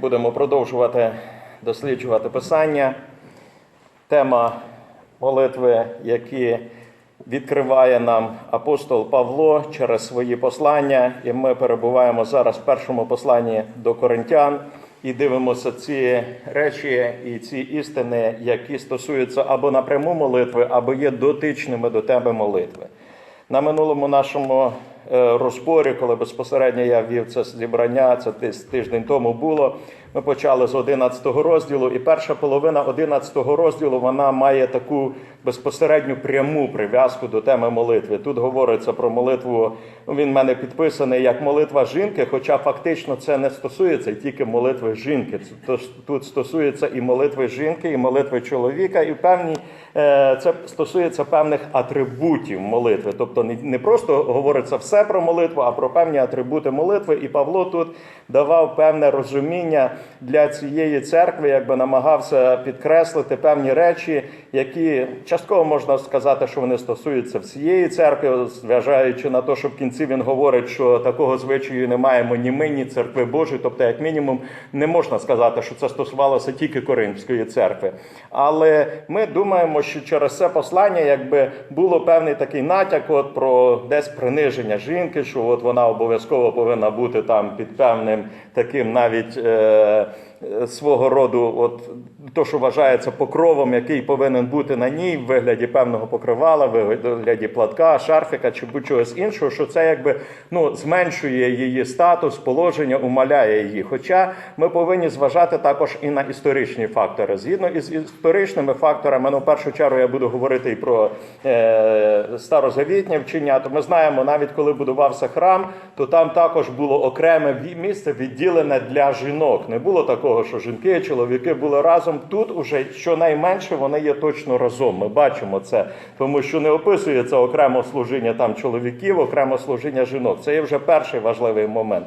Будемо продовжувати досліджувати писання. Тема молитви, які відкриває нам апостол Павло через свої послання. І ми перебуваємо зараз в першому посланні до коринтян і дивимося ці речі і ці істини, які стосуються або напряму молитви, або є дотичними до тебе молитви. На минулому нашому розборі, коли безпосередньо я вів це зібрання, це тиждень тому було. Ми почали з 11 розділу, і перша половина 11 розділу вона має таку безпосередню пряму прив'язку до теми молитви. Тут говориться про молитву. ну, Він в мене підписаний як молитва жінки, хоча фактично це не стосується тільки молитви жінки. Тут стосується і молитви жінки, і молитви чоловіка, і певні е, це стосується певних атрибутів молитви. Тобто не, не просто говориться все про молитву, а про певні атрибути молитви. І Павло тут давав певне розуміння для цієї церкви, якби намагався підкреслити певні речі, які частково можна сказати, що вони стосуються всієї церкви, зважаючи на те, що в кінці він говорить, що такого звичаю не маємо ні ми, ні церкви Божої. Тобто, як мінімум, не можна сказати, що це стосувалося тільки Коринфської церкви. Але ми думаємо, що через це послання, якби було певний такий натяк, от про десь приниження жінки, що от вона обов'язково повинна бути там під певним таким навіть. Е- Свого роду, от то, що вважається покровом, який повинен бути на ній в вигляді певного покривала, в вигляді платка, шарфіка чи будь-чогось іншого, що це якби ну зменшує її статус, положення, умаляє її. Хоча ми повинні зважати також і на історичні фактори. Згідно із історичними факторами, ну в першу чергу я буду говорити і про е, старозавітнє вчення. То ми знаємо, навіть коли будувався храм, то там також було окреме місце відділене для жінок. Не було такого, що жінки чоловіки були разом. Тут уже щонайменше вони є точно разом. Ми бачимо це, тому що не описується окремо служіння там чоловіків, окремо служіння жінок. Це є вже перший важливий момент.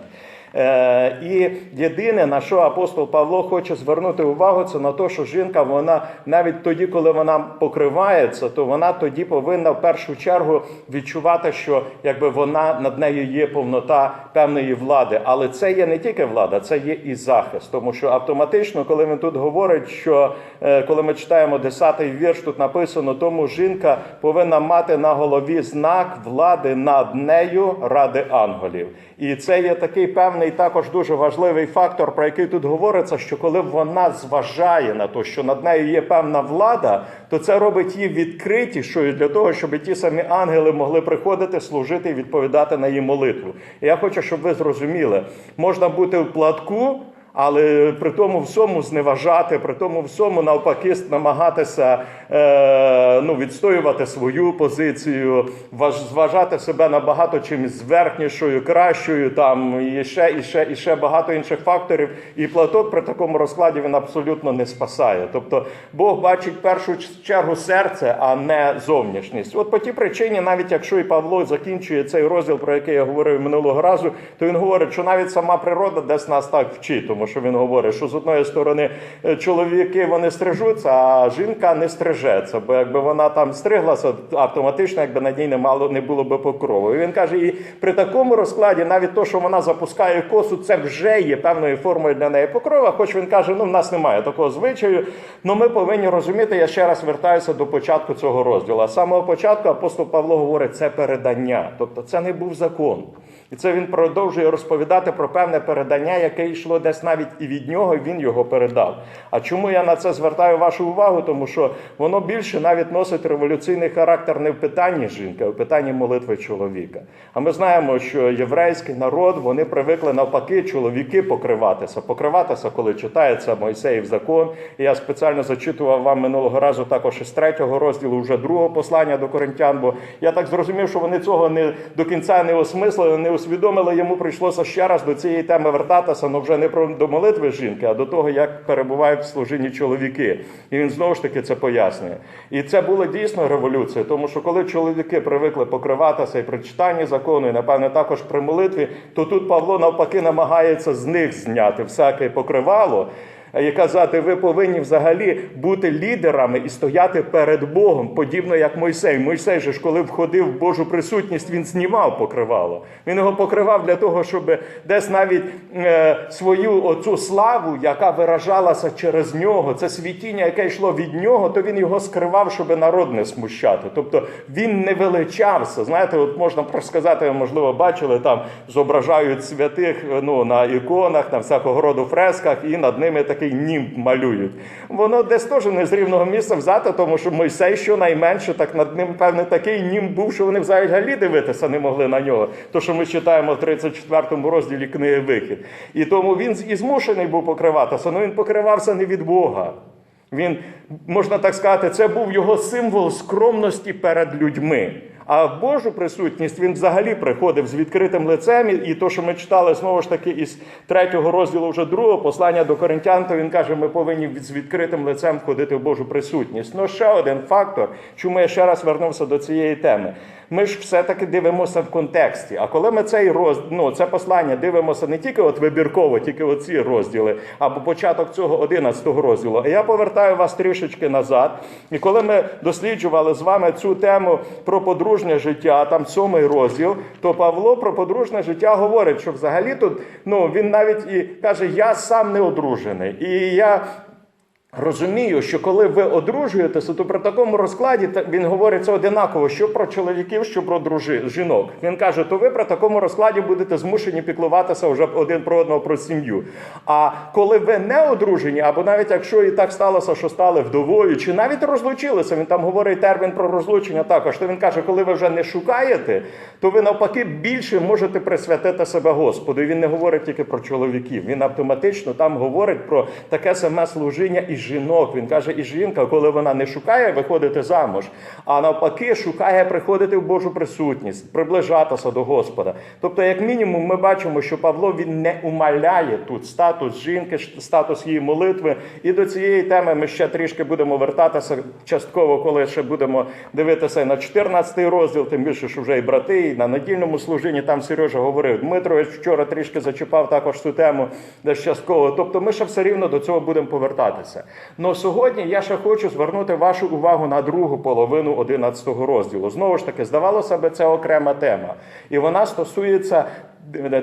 Е, і єдине, на що апостол Павло хоче звернути увагу, це на те, що жінка, вона навіть тоді, коли вона покривається, то вона тоді повинна в першу чергу відчувати, що якби вона над нею є повнота певної влади. Але це є не тільки влада, це є і захист. Тому що автоматично, коли він тут говорить, що е, коли ми читаємо 10-й вірш, тут написано, тому жінка повинна мати на голові знак влади над нею ради ангелів. І це є такий певний також дуже важливий фактор, про який тут говориться, що коли вона зважає на те, що над нею є певна влада, то це робить її відкритішою для того, щоб ті самі ангели могли приходити, служити і відповідати на її молитву. І я хочу, щоб ви зрозуміли, можна бути в платку. Але при тому всьому зневажати, при тому всьому навпаки намагатися е, ну, відстоювати свою позицію, важ, зважати себе набагато чимось зверхнішою, кращою, там і ще, і ще, і ще багато інших факторів. І платок при такому розкладі він абсолютно не спасає. Тобто Бог бачить в першу чергу серце, а не зовнішність. От по тій причині, навіть якщо і Павло закінчує цей розділ, про який я говорив минулого разу, то він говорить, що навіть сама природа десь нас так вчить, тому що він говорить, що з одної сторони е, чоловіки вони стрижуться, а жінка не стрижеться. Бо якби вона там стриглася, автоматично, якби на ній не мало не було би покрову. І він каже, і при такому розкладі, навіть то, що вона запускає косу, це вже є певною формою для неї покрова. Хоч він каже, ну в нас немає такого звичаю. Ну ми повинні розуміти, я ще раз вертаюся до початку цього розділу. З самого початку апостол Павло говорить, це передання, тобто це не був закон. І це він продовжує розповідати про певне передання, яке йшло десь навіть і від нього, і він його передав. А чому я на це звертаю вашу увагу? Тому що воно більше навіть носить революційний характер не в питанні жінки, а в питанні молитви чоловіка. А ми знаємо, що єврейський народ вони привикли навпаки чоловіки покриватися, покриватися, коли читається Мойсеїв закон. І я спеціально зачитував вам минулого разу також із третього розділу, вже другого послання до коринтян. Бо я так зрозумів, що вони цього не до кінця не осмислили, не усвідомили. Йому прийшлося ще раз до цієї теми вертатися, але вже не про до молитви жінки, а до того, як перебувають в служінні чоловіки. І він знову ж таки це пояснює. І це була дійсно революція, тому що коли чоловіки привикли покриватися і при читанні закону, і напевне також при молитві, то тут Павло навпаки намагається з них зняти всяке покривало. І казати, ви повинні взагалі бути лідерами і стояти перед Богом, подібно як Мойсей. Мойсей же ж, коли входив в Божу присутність, він знімав покривало. Він його покривав для того, щоб десь навіть е, свою оцю славу, яка виражалася через нього, це світіння, яке йшло від нього, то він його скривав, щоб народ не смущати. Тобто він не величався. Знаєте, от можна сказати, ви, можливо, бачили там зображають святих ну, на іконах, на всякого роду фресках, і над ними такий німб малюють. Воно десь теж не з рівного місця взято, тому що Мойсей щонайменше так над ним, певне, такий німб був, що вони взагалі дивитися не могли на нього. То, що ми читаємо в 34 розділі книги Вихід. І тому він і змушений був покриватися, але він покривався не від Бога. Він, можна так сказати, це був його символ скромності перед людьми. А в Божу присутність він взагалі приходив з відкритим лицем. І- то, що ми читали знову ж таки із третього розділу вже другого послання до коринтян, то він каже, ми повинні з відкритим лицем входити в Божу присутність. Ну ще один фактор, чому я ще раз вернувся до цієї теми. Ми ж все-таки дивимося в контексті. А коли ми цей роз... ну, це послання дивимося не тільки от вибірково, тільки оці розділи, або початок цього 11 розділу. А я повертаю вас трішечки назад. І коли ми досліджували з вами цю тему про подружнє життя, там сьомий розділ, то Павло про подружнє життя говорить, що взагалі тут ну, він навіть і каже: Я сам не одружений. І я Розумію, що коли ви одружуєтеся, то при такому розкладі він говорить це одинаково, що про чоловіків, що про дружи, жінок. Він каже, то ви при такому розкладі будете змушені піклуватися вже один про одного про сім'ю. А коли ви не одружені, або навіть якщо і так сталося, що стали вдовою, чи навіть розлучилися, він там говорить термін про розлучення також. То він каже, коли ви вже не шукаєте, то ви навпаки більше можете присвятити себе Господу. І він не говорить тільки про чоловіків. Він автоматично там говорить про таке саме служіння і жінок. Він каже, і жінка, коли вона не шукає виходити замуж, а навпаки, шукає приходити в Божу присутність, приближатися до Господа. Тобто, як мінімум, ми бачимо, що Павло він не умаляє тут статус жінки, статус її молитви. І до цієї теми ми ще трішки будемо вертатися частково, коли ще будемо дивитися на 14 розділ, тим більше, що вже і брати, і на недільному служінні там Сережа говорив. Дмитрович вчора трішки зачіпав також цю тему десь частково. Тобто, ми ще все рівно до цього будемо повертатися. Но сьогодні я ще хочу звернути вашу увагу на другу половину 11 розділу. Знову ж таки, здавалося б, це окрема тема, і вона стосується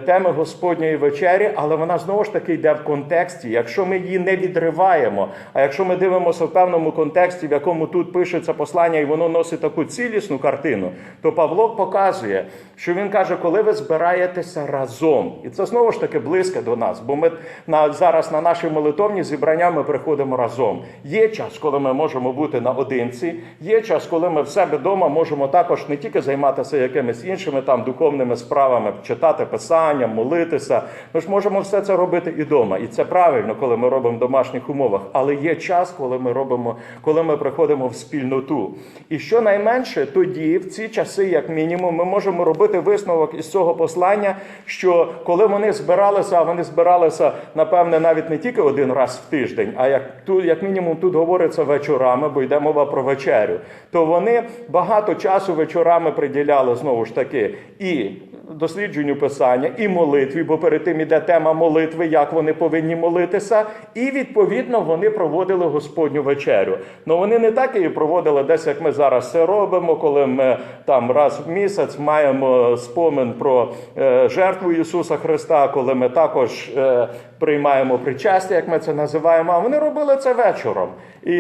теми Господньої вечері, але вона знову ж таки йде в контексті. Якщо ми її не відриваємо, а якщо ми дивимося в певному контексті, в якому тут пишеться послання, і воно носить таку цілісну картину, то Павло показує, що він каже, коли ви збираєтеся разом, і це знову ж таки близько до нас, бо ми на зараз на наші молитовні зібрання ми приходимо разом. Є час, коли ми можемо бути наодинці, є час, коли ми в себе вдома можемо також не тільки займатися якимись іншими там духовними справами, читати писання, молитися. Ми ж можемо все це робити і вдома. І це правильно, коли ми робимо в домашніх умовах. Але є час, коли ми робимо, коли ми приходимо в спільноту. І що найменше тоді, в ці часи, як мінімум, ми можемо робити висновок із цього послання, що коли вони збиралися, а вони збиралися, напевне, навіть не тільки один раз в тиждень, а як тут, як мінімум, тут говориться вечорами, бо йде мова про вечерю, то вони багато часу вечорами приділяли знову ж таки і дослідженню писання, і молитві, бо перед тим іде тема молитви, як вони повинні молитися, і відповідно вони проводили Господню вечерю. Ну вони не так її проводили десь, як ми зараз це робимо, коли ми там раз в місяць маємо спомин про е, жертву Ісуса Христа, коли ми також е, приймаємо причастя, як ми це називаємо. А вони робили це вечором. І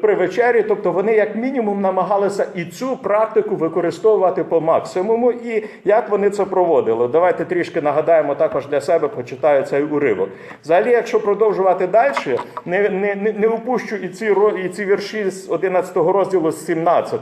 при вечері, тобто вони як мінімум намагалися і цю практику використовувати по максимуму, і як вони це проводили. Давайте трішки нагадаємо також для себе, почитаю цей уривок. Взагалі, якщо продовжувати далі, не, не, не, не упущу і ці, і ці вірші з 11 розділу з 17.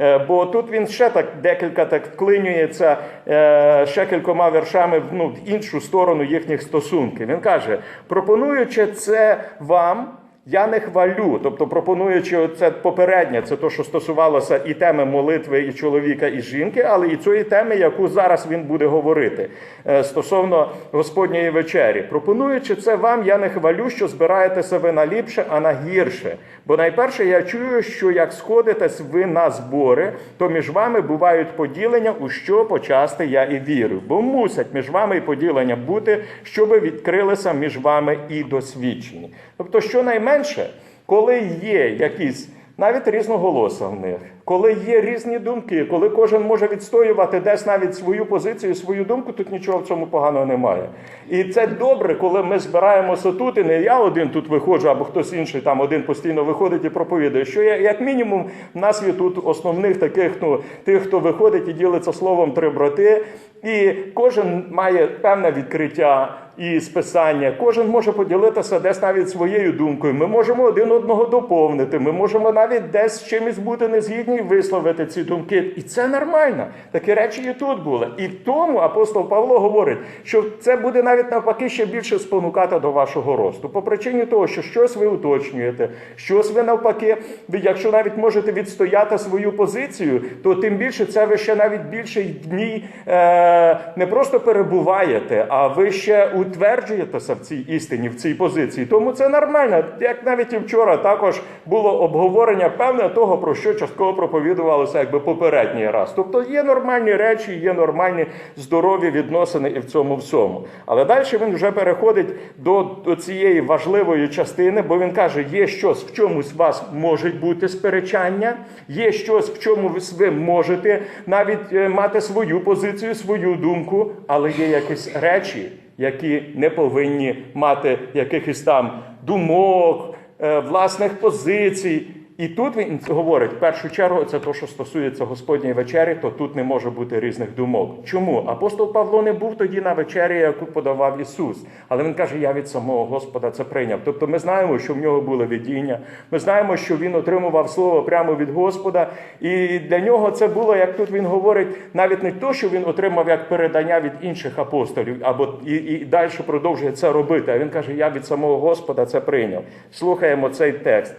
Е, Бо тут він ще так декілька так вклинюється е, ще кількома віршами ну, в іншу сторону їхніх стосунків. Він каже: пропонуючи це вам. Я не хвалю, тобто пропонуючи це попереднє, це то, що стосувалося і теми молитви і чоловіка, і жінки, але і цієї теми, яку зараз він буде говорити е, стосовно Господньої вечері. Пропонуючи це вам, я не хвалю, що збираєтеся ви на ліпше, а на гірше. Бо найперше я чую, що як сходитесь ви на збори, то між вами бувають поділення, у що почасти я і вірю. Бо мусять між вами і поділення бути, щоби відкрилися між вами і досвідчені. Тобто, щонайменше, коли є якісь навіть різноголоса в них, коли є різні думки, коли кожен може відстоювати десь навіть свою позицію, свою думку, тут нічого в цьому поганого немає. І це добре, коли ми збираємося тут, і не я один тут виходжу, або хтось інший там один постійно виходить і проповідує. Що я, як мінімум, в нас є тут основних таких, ну тих, хто виходить і ділиться словом три брати. І кожен має певне відкриття і списання. Кожен може поділитися десь навіть своєю думкою. Ми можемо один одного доповнити. Ми можемо навіть десь з чимось бути незгідні і висловити ці думки. І це нормально. Такі речі і тут були. І тому апостол Павло говорить, що це буде навіть навпаки ще більше спонукати до вашого росту. По причині того, що щось ви уточнюєте, щось ви навпаки, якщо навіть можете відстояти свою позицію, то тим більше це ви ще навіть більше в ній е, не просто перебуваєте, а ви ще утверджуєтеся в цій істині, в цій позиції. Тому це нормально. Як навіть і вчора також було обговорення певне того, про що частково проповідувалося якби попередній раз. Тобто є нормальні речі, є нормальні здорові відносини і в цьому всьому. Але далі він вже переходить до, до цієї важливої частини, бо він каже: є щось, в чомусь у вас можуть бути сперечання, є щось, в чому ви можете навіть е, мати свою позицію, свою думку, але є якісь речі, які не повинні мати якихось там думок, е, власних позицій. І тут він говорить, в першу чергу, це те, що стосується Господньої вечері, то тут не може бути різних думок. Чому? Апостол Павло не був тоді на вечері, яку подавав Ісус. Але він каже, я від самого Господа це прийняв. Тобто ми знаємо, що в нього було видіння, ми знаємо, що він отримував слово прямо від Господа. І для нього це було, як тут він говорить, навіть не то, що він отримав як передання від інших апостолів, або і, і далі продовжує це робити. А він каже, я від самого Господа це прийняв. Слухаємо цей текст.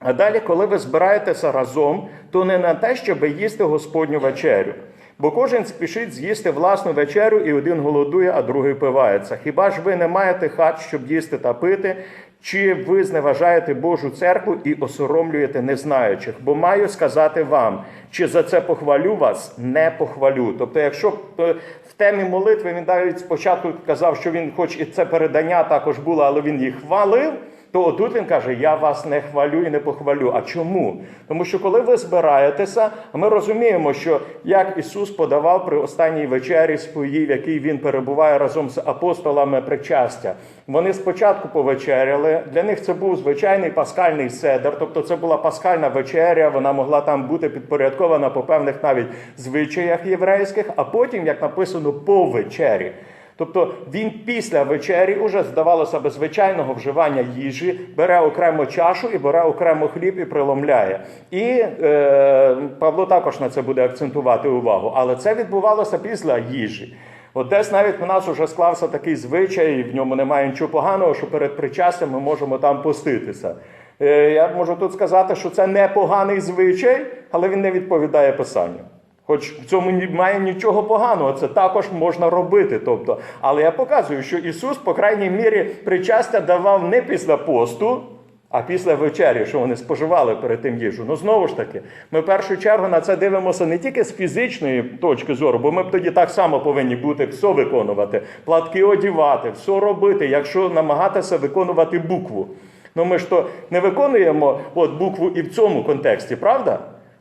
А далі, коли ви збираєтеся разом, то не на те, щоб їсти Господню вечерю. Бо кожен спішить з'їсти власну вечерю, і один голодує, а другий пивається. Хіба ж ви не маєте хат, щоб їсти та пити? Чи ви зневажаєте Божу церкву і осоромлюєте незнаючих? Бо маю сказати вам, чи за це похвалю вас, не похвалю. Тобто, якщо е, в темі молитви він навіть спочатку казав, що він, хоч і це передання також було, але він їх хвалив. То отут він каже: Я вас не хвалю і не похвалю. А чому? Тому що коли ви збираєтеся, ми розуміємо, що як Ісус подавав при останній вечері своїй, в якій він перебуває разом з апостолами причастя. Вони спочатку повечеряли. Для них це був звичайний паскальний седер, тобто це була паскальна вечеря. Вона могла там бути підпорядкована по певних навіть звичаях єврейських, а потім, як написано, по вечері. Тобто він після вечері, уже здавалося би, звичайного вживання їжі, бере окремо чашу і бере окремо хліб і приломляє. І е, Павло також на це буде акцентувати увагу. Але це відбувалося після їжі. От десь навіть в нас вже склався такий звичай, і в ньому немає нічого поганого, що перед причастям ми можемо там поститися. Е, я можу тут сказати, що це непоганий звичай, але він не відповідає писанню. Хоч в цьому немає нічого поганого, це також можна робити. Тобто, але я показую, що Ісус, по крайній мірі, причастя давав не після посту, а після вечері, що вони споживали перед тим їжу. Ну знову ж таки, ми в першу чергу на це дивимося не тільки з фізичної точки зору, бо ми б тоді так само повинні бути все виконувати, платки одівати, все робити, якщо намагатися виконувати букву. Ну ми ж то не виконуємо от букву і в цьому контексті, правда?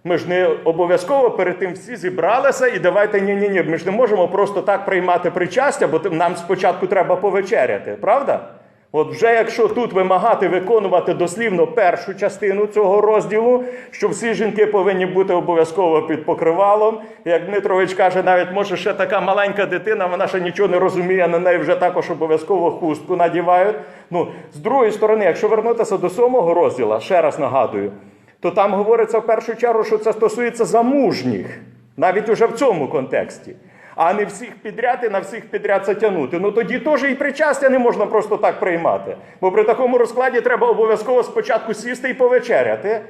Ми ж не обов'язково перед тим всі зібралися і давайте ні, ні, ні. Ми ж не можемо просто так приймати причастя, бо нам спочатку треба повечеряти, правда? От вже якщо тут вимагати виконувати дослівно першу частину цього розділу, що всі жінки повинні бути обов'язково під покривалом. Як Дмитрович каже, навіть може ще така маленька дитина, вона ще нічого не розуміє, на неї вже також обов'язково хустку надівають. Ну, з другої сторони, якщо вернутися до сьомого розділу, ще раз нагадую то там говориться в першу чергу, що це стосується замужніх, навіть уже в цьому контексті. а не всіх підряд і на всіх підряд затягнути. Ну тоді теж і причастя не можна просто так приймати. Бо при такому розкладі треба обов'язково спочатку сісти і повечеряти.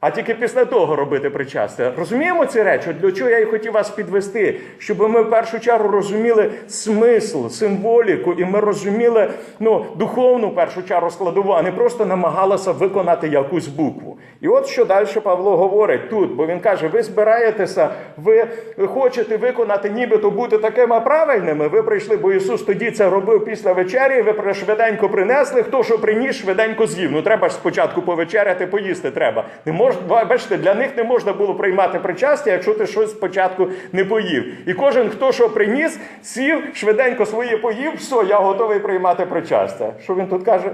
А тільки після того робити причастя. Розуміємо ці речі? От Для чого я і хотів вас підвести? Щоб ми в першу чергу розуміли смисл, символіку, і ми розуміли ну, духовну в першу чергу складову, а не просто намагалися виконати якусь букву. І от що далі Павло говорить тут, бо він каже: ви збираєтеся, ви хочете виконати, нібито бути такими правильними. Ви прийшли, бо Ісус тоді це робив після вечері. Ви швиденько принесли. Хто що приніс, швиденько з'їв. Ну треба ж спочатку повечеряти, поїсти треба. Не мож, бачите, для них не можна було приймати причастя, якщо ти щось спочатку не поїв. І кожен, хто що приніс, сів, швиденько своє поїв, все, я готовий приймати причастя. Що він тут каже?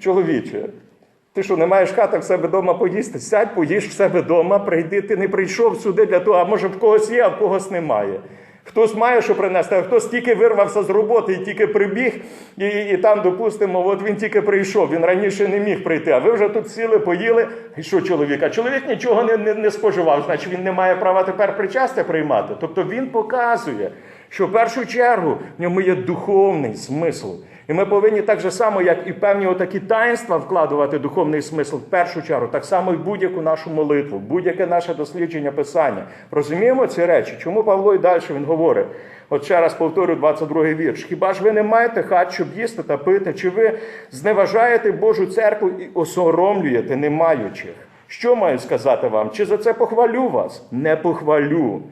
Чоловіче, ти що, не маєш хати в себе вдома поїсти? Сядь, поїж в себе вдома, прийди, ти не прийшов сюди для того, а може в когось є, а в когось немає. Хтось має що принести, а хтось тільки вирвався з роботи і тільки прибіг, і, і, там, допустимо, от він тільки прийшов, він раніше не міг прийти. А ви вже тут сіли, поїли. І що чоловік? А чоловік нічого не, не, не споживав, значить він не має права тепер причастя приймати. Тобто він показує, що в першу чергу в ньому є духовний смисл. І ми повинні так же само, як і певні отакі таїнства вкладувати духовний смисл в першу чергу, так само і будь-яку нашу молитву, будь-яке наше дослідження писання. Розуміємо ці речі? Чому Павло і далі він говорить? От ще раз повторю 22-й вірш. Хіба ж ви не маєте хат, щоб їсти та пити? Чи ви зневажаєте Божу церкву і осоромлюєте не маючих? Що маю сказати вам? Чи за це похвалю вас? Не похвалю.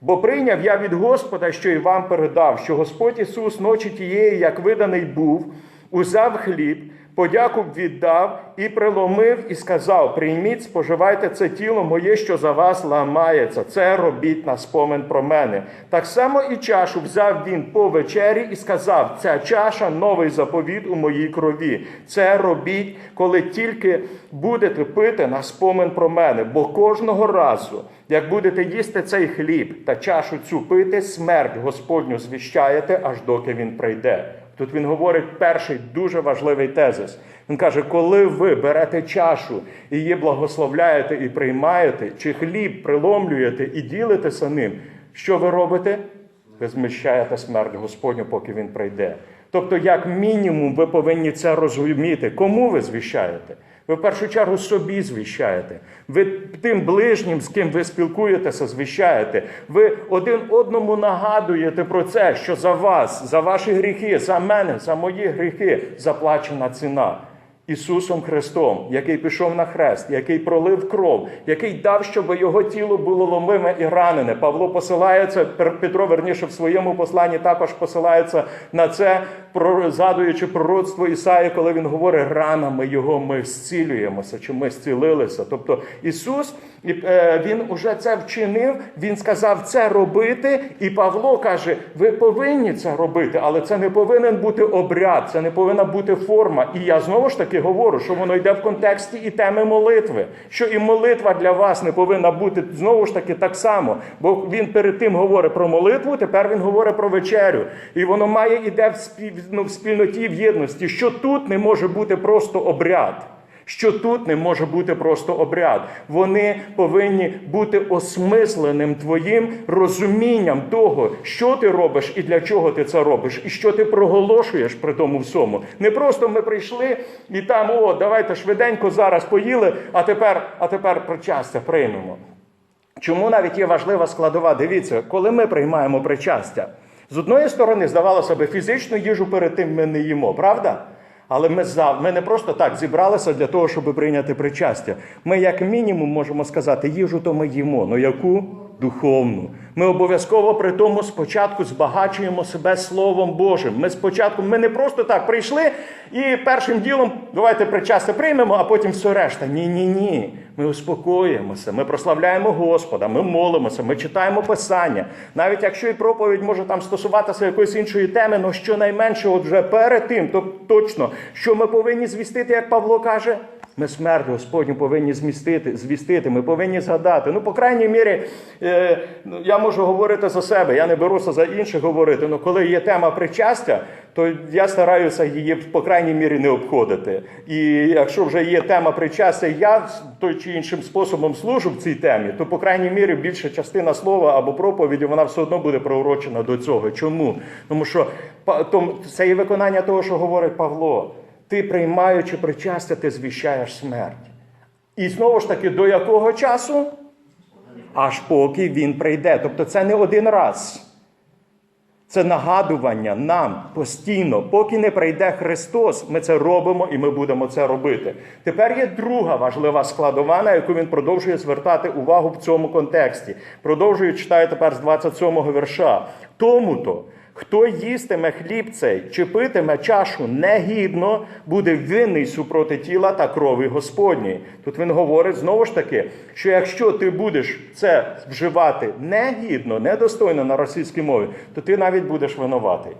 Бо прийняв я від Господа, що і вам передав, що Господь Ісус ночі тієї, як виданий був, узяв хліб, подяку віддав і приломив, і сказав: Прийміть, споживайте це тіло моє, що за вас ламається. Це робіть на спомин про мене. Так само і чашу взяв він по вечері і сказав: Ця чаша новий заповіт у моїй крові. Це робіть, коли тільки будете пити на спомин про мене. Бо кожного разу, як будете їсти цей хліб та чашу цю пити, смерть Господню звіщаєте, аж доки він прийде. Тут він говорить перший дуже важливий тезис. Він каже: коли ви берете чашу і її благословляєте і приймаєте, чи хліб приломлюєте і ділитеся ним, що ви робите? Ви зміщаєте смерть Господню, поки він прийде. Тобто, як мінімум, ви повинні це розуміти. Кому ви звіщаєте? Ви в першу чергу собі звіщаєте. Ви тим ближнім, з ким ви спілкуєтеся, звіщаєте. Ви один одному нагадуєте про це, що за вас, за ваші гріхи, за мене, за мої гріхи заплачена ціна. Ісусом Христом, який пішов на хрест, який пролив кров, який дав, щоб його тіло було ломиме і ранене. Павло посилається, Петро, верніше, в своєму посланні також посилається на це, згадуючи пророцтво Ісаї, коли він говорить, ранами його ми зцілюємося, чи ми зцілилися. Тобто Ісус, е, Він уже це вчинив, Він сказав це робити, і Павло каже, ви повинні це робити, але це не повинен бути обряд, це не повинна бути форма. І я знову ж таки говорю, що воно йде в контексті і теми молитви, що і молитва для вас не повинна бути знову ж таки так само. Бо він перед тим говорить про молитву, тепер він говорить про вечерю. І воно має іде в, ну, в спільноті в єдності, що тут не може бути просто обряд. Що тут не може бути просто обряд. Вони повинні бути осмисленим твоїм розумінням того, що ти робиш і для чого ти це робиш, і що ти проголошуєш при тому всьому. Не просто ми прийшли і там, о, давайте швиденько зараз поїли, а тепер, а тепер причастя приймемо. Чому навіть є важлива складова? Дивіться, коли ми приймаємо причастя, з одної сторони, здавалося би, фізичну їжу перед тим ми не їмо, правда? Але ми, за ми не просто так зібралися для того, щоб прийняти причастя. Ми, як мінімум, можемо сказати, їжу то ми їмо. але яку? Духовну. Ми обов'язково при тому спочатку збагачуємо себе Словом Божим. Ми спочатку ми не просто так прийшли і першим ділом давайте причастя приймемо, а потім все решта. Ні, ні, ні. Ми успокоїмося, ми прославляємо Господа, ми молимося, ми читаємо Писання. Навіть якщо і проповідь може там стосуватися якоїсь іншої теми, але щонайменше, от вже перед тим, то точно, що ми повинні звістити, як Павло каже, Ми смерть Господню повинні змістити, звістити. Ми повинні згадати. Ну, по крайній мірі, е, ну, я можу говорити за себе, я не беруся за інших говорити. але коли є тема причастя, то я стараюся її по крайній мірі не обходити. І якщо вже є тема причастя, я той чи іншим способом служу в цій темі, то по крайній мірі більша частина слова або проповіді вона все одно буде приурочена до цього. Чому? Тому що це є виконання того, що говорить Павло. Ти, приймаючи причастя, ти звіщаєш смерть. І знову ж таки, до якого часу? Аж поки він прийде. Тобто це не один раз. Це нагадування нам постійно, поки не прийде Христос, ми це робимо і ми будемо це робити. Тепер є друга важлива складова, на яку він продовжує звертати увагу в цьому контексті. Продовжує читаю тепер з 27-го вірша. Тому-то, хто їстиме хліб цей чи питиме чашу негідно, буде винний супроти тіла та крові Господні. Тут він говорить знову ж таки, що якщо ти будеш це вживати негідно, недостойно на російській мові, то ти навіть будеш винуватий.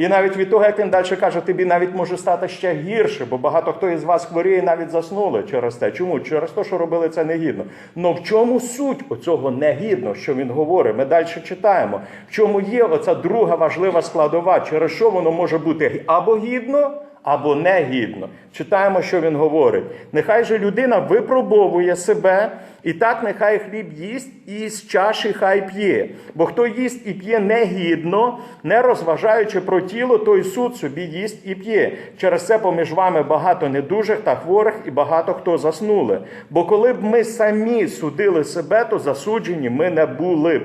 І навіть від того, як він далі каже, тобі навіть може стати ще гірше, бо багато хто із вас хворіє, навіть заснули через те. Чому? Через те, що робили це негідно. Но в чому суть оцього негідно, що він говорить? Ми далі читаємо. В чому є оця друга важлива складова, через що воно може бути або гідно, або негідно. Читаємо, що він говорить. Нехай же людина випробовує себе, і так нехай хліб їсть, і з чаші хай п'є. Бо хто їсть і п'є негідно, не розважаючи про тіло, той суд собі їсть і п'є. Через це поміж вами багато недужих та хворих, і багато хто заснули. Бо коли б ми самі судили себе, то засуджені ми не були б.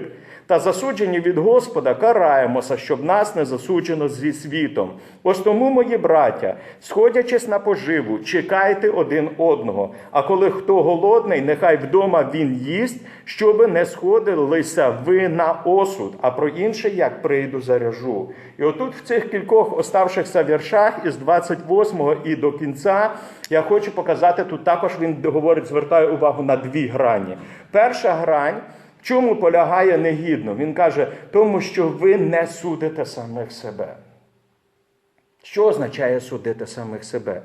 Та засуджені від Господа караємося, щоб нас не засуджено зі світом. Ось тому, мої браття, сходячись на поживу, чекайте один одного. А коли хто голодний, нехай вдома він їсть, щоби не сходилися ви на осуд, а про інше, як прийду заряжу. І отут в цих кількох оставшихся віршах із 28 і до кінця я хочу показати тут також він говорить, звертає увагу на дві грані. Перша грань. Чому полягає негідно? Він каже, тому що ви не судите самих себе. Що означає судити самих себе?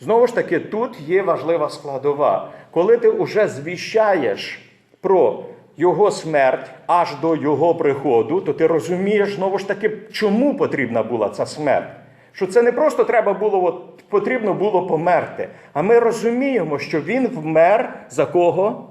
Знову ж таки, тут є важлива складова. Коли ти вже звіщаєш про його смерть аж до його приходу, то ти розумієш знову ж таки, чому потрібна була ця смерть. Що це не просто треба було, от, потрібно було померти. А ми розуміємо, що він вмер за кого?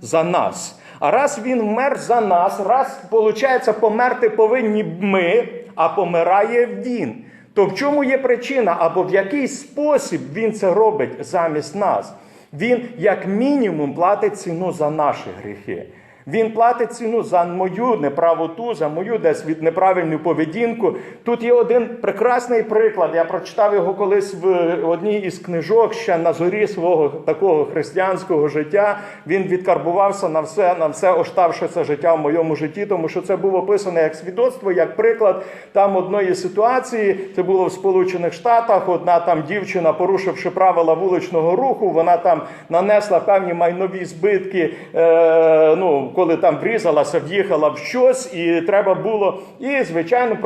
За нас. А раз він вмер за нас, раз, виходить, померти повинні ми, а помирає він. То в чому є причина, або в який спосіб він це робить замість нас? Він, як мінімум, платить ціну за наші гріхи. Він платить ціну за мою неправоту, за мою десь від неправильну поведінку. Тут є один прекрасний приклад. Я прочитав його колись в одній із книжок ще на зорі свого такого християнського життя. Він відкарбувався на все, на все оставшеся життя в моєму житті, тому що це було описане як свідоцтво, як приклад там одної ситуації. Це було в Сполучених Штатах. Одна там дівчина, порушивши правила вуличного руху, вона там нанесла певні майнові збитки. Е, ну, коли там врізалася, в'їхала в щось, і треба було, і звичайно,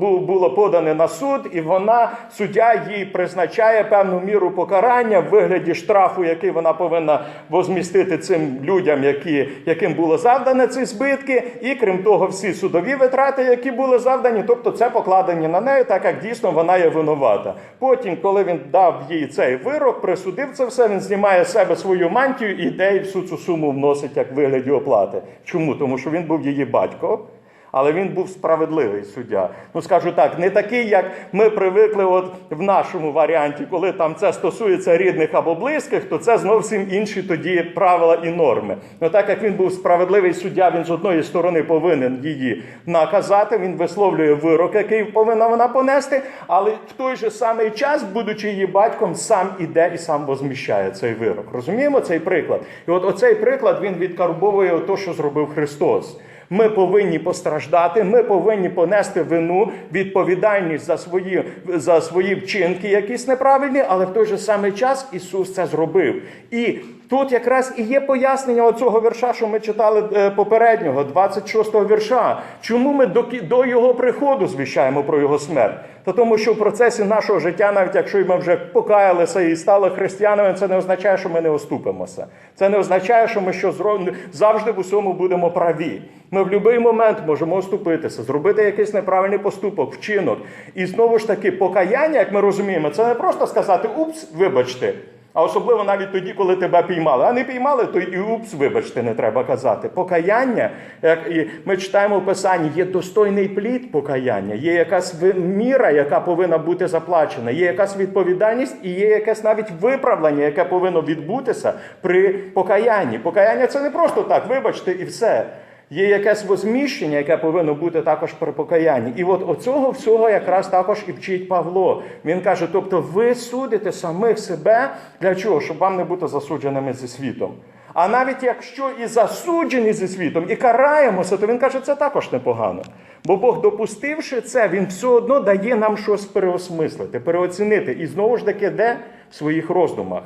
було подане на суд, і вона суддя їй призначає певну міру покарання в вигляді штрафу, який вона повинна возмістити цим людям, які, яким було завдане ці збитки, і крім того, всі судові витрати, які були завдані, тобто це покладені на неї, так як дійсно вона є винувата. Потім, коли він дав їй цей вирок, присудив це все, він знімає з себе свою мантію і йде і всю цю суму вносить як вигляді оплати. Чому? Тому що він був її батько. Але він був справедливий суддя. Ну скажу так, не такий, як ми привикли, от в нашому варіанті, коли там це стосується рідних або близьких, то це зовсім інші тоді правила і норми. Ну так як він був справедливий суддя, він з одної сторони повинен її наказати. Він висловлює вирок, який повинна вона понести. Але в той же самий час, будучи її батьком, сам іде і сам возміщає цей вирок. Розуміємо цей приклад? І от оцей приклад він відкарбовує те, що зробив Христос. Ми повинні постраждати, ми повинні понести вину, відповідальність за свої, за свої вчинки, якісь неправильні, але в той же самий час Ісус це зробив. І тут якраз і є пояснення оцього вірша, що ми читали е, попереднього, 26-го вірша. Чому ми до, до його приходу звіщаємо про його смерть? Та тому, що в процесі нашого життя, навіть якщо ми вже покаялися і стали християнами, це не означає, що ми не оступимося. Це не означає, що ми що зро- завжди в усьому будемо праві. Ми в будь-який момент можемо оступитися, зробити якийсь неправильний поступок, вчинок. І знову ж таки, покаяння, як ми розуміємо, це не просто сказати упс, вибачте. А особливо навіть тоді, коли тебе піймали. А не піймали, то і упс, вибачте, не треба казати. Покаяння, як і ми читаємо в Писанні, є достойний плід покаяння, є якась міра, яка повинна бути заплачена, є якась відповідальність і є якесь навіть виправлення, яке повинно відбутися при покаянні. Покаяння це не просто так, вибачте, і все. Є якесь возміщення, яке повинно бути також при покаянні. І от оцього всього якраз також і вчить Павло. Він каже: тобто, ви судите самих себе для чого? Щоб вам не бути засудженими зі світом. А навіть якщо і засуджені зі світом, і караємося, то він каже, це також непогано. Бо Бог, допустивши це, він все одно дає нам щось переосмислити, переоцінити. І знову ж таки, де в своїх роздумах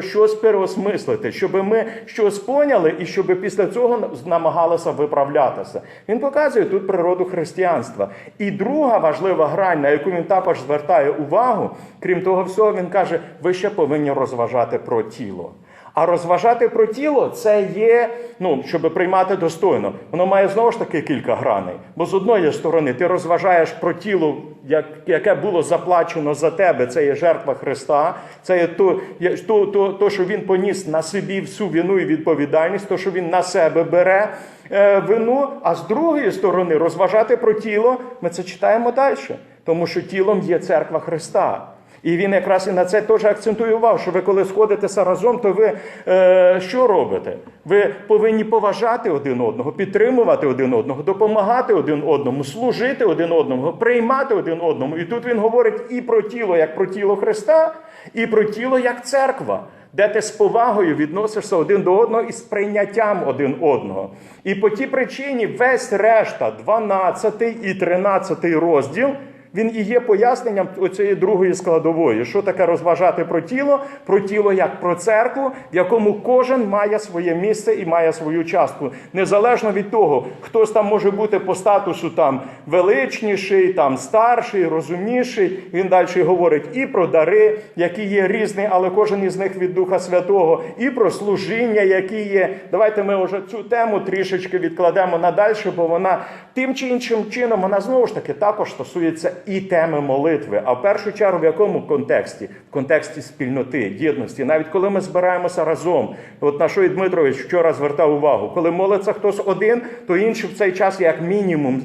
щось переосмислити, щоб ми щось поняли і щоб після цього намагалися виправлятися. Він показує тут природу християнства. І друга важлива грань, на яку він також звертає увагу, крім того всього, він каже: ви ще повинні розважати про тіло. А розважати про тіло це є, ну, щоб приймати достойно. Воно має знову ж таки кілька граней. Бо з одної сторони ти розважаєш про тіло, яке було заплачено за тебе. Це є жертва Христа, це є то, то, то, то, що він поніс на собі всю вину і відповідальність, то, що він на себе бере е, вину. А з другої сторони, розважати про тіло, ми це читаємо далі, тому що тілом є церква Христа. І він якраз і на це теж акцентує увагу, що ви коли сходитеся разом, то ви е, що робите? Ви повинні поважати один одного, підтримувати один одного, допомагати один одному, служити один одному, приймати один одному. І тут він говорить і про тіло, як про тіло Христа, і про тіло як церква. Де ти з повагою відносишся один до одного і з прийняттям один одного. І по тій причині весь решта, 12 і 13 розділ, він і є поясненням оцієї другої складової, що таке розважати про тіло, про тіло як про церкву, в якому кожен має своє місце і має свою частку. Незалежно від того, хтось там може бути по статусу там величніший, там старший, розумніший. Він далі говорить і про дари, які є різні, але кожен із них від Духа Святого, і про служіння, які є. Давайте ми вже цю тему трішечки відкладемо надальше, бо вона тим чи іншим чином вона знову ж таки також стосується і теми молитви. А в першу чергу в якому контексті? В контексті спільноти, єдності. Навіть коли ми збираємося разом, от на що і Дмитрович вчора звертав увагу, коли молиться хтось один, то інший в цей час як мінімум.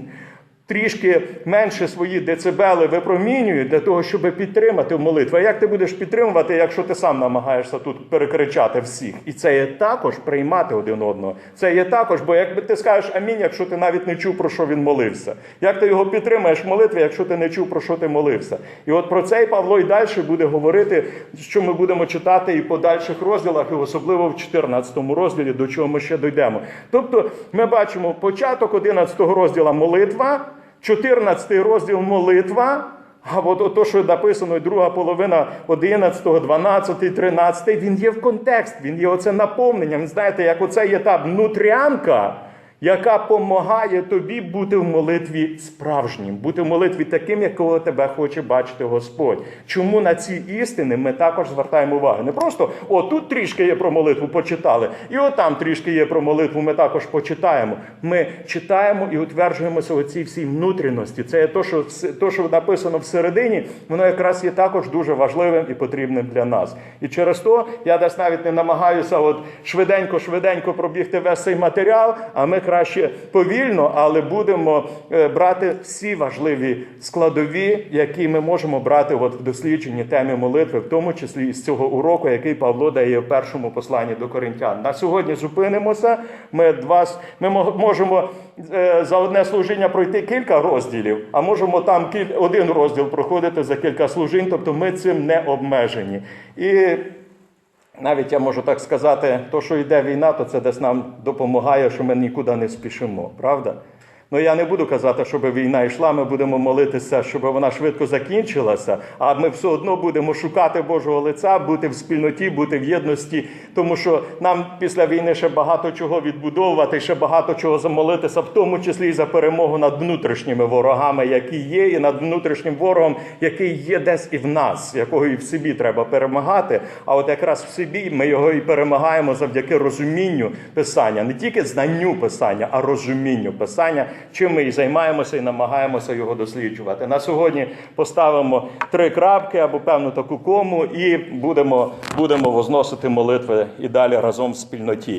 Трішки менше свої децибели випромінює для того, щоб підтримати в молитві. А як ти будеш підтримувати, якщо ти сам намагаєшся тут перекричати всіх? І це є також приймати один одного. Це є також, бо якби ти скажеш амінь, якщо ти навіть не чув, про що він молився. Як ти його підтримаєш в молитві, якщо ти не чув, про що ти молився? І от про це і Павло і далі буде говорити, що ми будемо читати і по дальших розділах, і особливо в 14 розділі, до чого ми ще дійдемо. Тобто, ми бачимо початок 11 розділа молитва. 14 розділ молитва. А от то, що написано, друга половина 11, 12, 13, він є в контекст, він є оце наповнення. Він знаєте, як оце є та внутрянка, яка допомагає тобі бути в молитві справжнім, бути в молитві таким, якого тебе хоче бачити Господь. Чому на ці істини ми також звертаємо увагу? Не просто о, тут трішки є про молитву, почитали, і отам трішки є про молитву, ми також почитаємо. Ми читаємо і утверджуємося у цій всій внутрішності. Це є то, що то, що написано всередині, воно якраз є також дуже важливим і потрібним для нас. І через то я десь навіть не намагаюся от швиденько-швиденько пробігти весь цей матеріал, а ми краще повільно, але будемо е, брати всі важливі складові, які ми можемо брати от в дослідженні теми молитви, в тому числі із цього уроку, який Павло дає в першому посланні до коринтян. На сьогодні зупинимося. Ми два ми можемо е, за одне служіння пройти кілька розділів, а можемо там один розділ проходити за кілька служінь. Тобто ми цим не обмежені. І навіть я можу так сказати, то, що йде війна, то це десь нам допомагає, що ми нікуди не спішимо, правда? Ну я не буду казати, щоб війна йшла. Ми будемо молитися, щоб вона швидко закінчилася. А ми все одно будемо шукати Божого лиця, бути в спільноті, бути в єдності, тому що нам після війни ще багато чого відбудовувати, ще багато чого замолитися, в тому числі і за перемогу над внутрішніми ворогами, які є, і над внутрішнім ворогом, який є десь і в нас, якого і в собі треба перемагати. А от якраз в собі ми його і перемагаємо завдяки розумінню писання, не тільки знанню писання, а розумінню писання, чим ми і займаємося і намагаємося його досліджувати. На сьогодні поставимо три крапки або певну таку кому, і будемо, будемо возносити молитви і далі разом в спільноті.